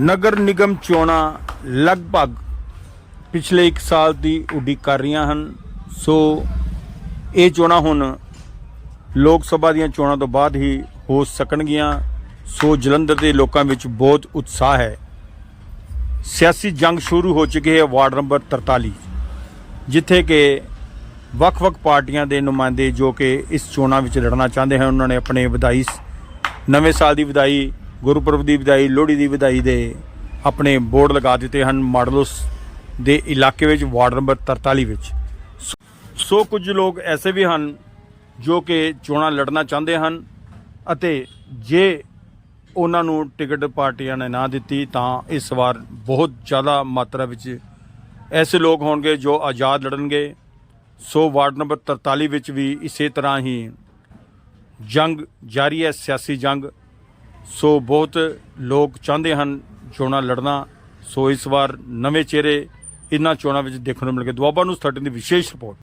ਨਗਰ ਨਿਗਮ ਚੋਣਾਂ ਲਗਭਗ ਪਿਛਲੇ 1 ਸਾਲ ਦੀ ਉਡੀਕ ਕਰ ਰਹੀਆਂ ਹਨ। ਸੋ ਇਹ ਚੋਣਾਂ ਹੁਣ ਲੋਕ ਸਭਾ ਦੀਆਂ ਚੋਣਾਂ ਤੋਂ ਬਾਅਦ ਹੀ ਹੋ ਸਕਣਗੀਆਂ। ਸੋ ਜਲੰਧਰ ਦੇ ਲੋਕਾਂ ਵਿੱਚ ਬਹੁਤ ਉਤਸ਼ਾਹ ਹੈ। ਸਿਆਸੀ ਜੰਗ ਸ਼ੁਰੂ ਹੋ ਚੁੱਕੀ ਹੈ ਵਾਰਡ ਨੰਬਰ 43 ਜਿੱਥੇ ਕਿ ਵੱਖ-ਵੱਖ ਪਾਰਟੀਆਂ ਦੇ ਨੁਮਾਇੰਦੇ ਜੋ ਕਿ ਇਸ ਚੋਣਾਂ ਵਿੱਚ ਲੜਨਾ ਚਾਹੁੰਦੇ ਹਨ, ਉਹਨਾਂ ਨੇ ਆਪਣੇ ਵਧਾਈ ਨਵੇਂ ਸਾਲ ਦੀ ਵਧਾਈ ਗੁਰਪੁਰਬ ਦੀ ਵਧਾਈ ਲੋਹੜੀ ਦੀ ਵਧਾਈ ਦੇ ਆਪਣੇ ਬੋਰਡ ਲਗਾ ਦਿੱਤੇ ਹਨ ਮਾਡਲੋਸ ਦੇ ਇਲਾਕੇ ਵਿੱਚ, ਵਾਰਡ ਨੰਬਰ 43 ਵਿੱਚ। ਸੋ ਕੁਝ ਲੋਕ ਐਸੇ ਵੀ ਹਨ ਜੋ ਕਿ ਚੋਣਾਂ ਲੜਨਾ ਚਾਹੁੰਦੇ ਹਨ ਅਤੇ ਜੇ ਉਹਨਾਂ ਨੂੰ ਟਿਕਟ ਪਾਰਟੀਆਂ ਨੇ ਨਾ ਦਿੱਤੀ ਤਾਂ ਇਸ ਵਾਰ ਬਹੁਤ ਜ਼ਿਆਦਾ ਮਾਤਰਾ ਵਿੱਚ ਐਸੇ ਲੋਕ ਹੋਣਗੇ ਜੋ ਆਜ਼ਾਦ ਲੜਨਗੇ। ਸੋ ਵਾਰਡ ਨੰਬਰ 43 ਵਿੱਚ ਵੀ ਇਸੇ ਤਰ੍ਹਾਂ ਹੀ ਜੰਗ ਜਾਰੀ ਹੈ, ਸਿਆਸੀ ਜੰਗ। ਸੋ ਬਹੁਤ ਲੋਕ ਚਾਹੁੰਦੇ ਹਨ ਚੋਣਾਂ ਲੜਨਾ। ਸੋ ਇਸ ਵਾਰ ਨਵੇਂ ਚਿਹਰੇ ਇਹਨਾਂ ਚੋਣਾਂ ਵਿੱਚ ਦੇਖਣ ਨੂੰ ਮਿਲ ਗਏ ਦੁਆਬਾ ਨੂੰ 13 ਦੀ ਵਿਸ਼ੇਸ਼ ਰਿਪੋਰਟ।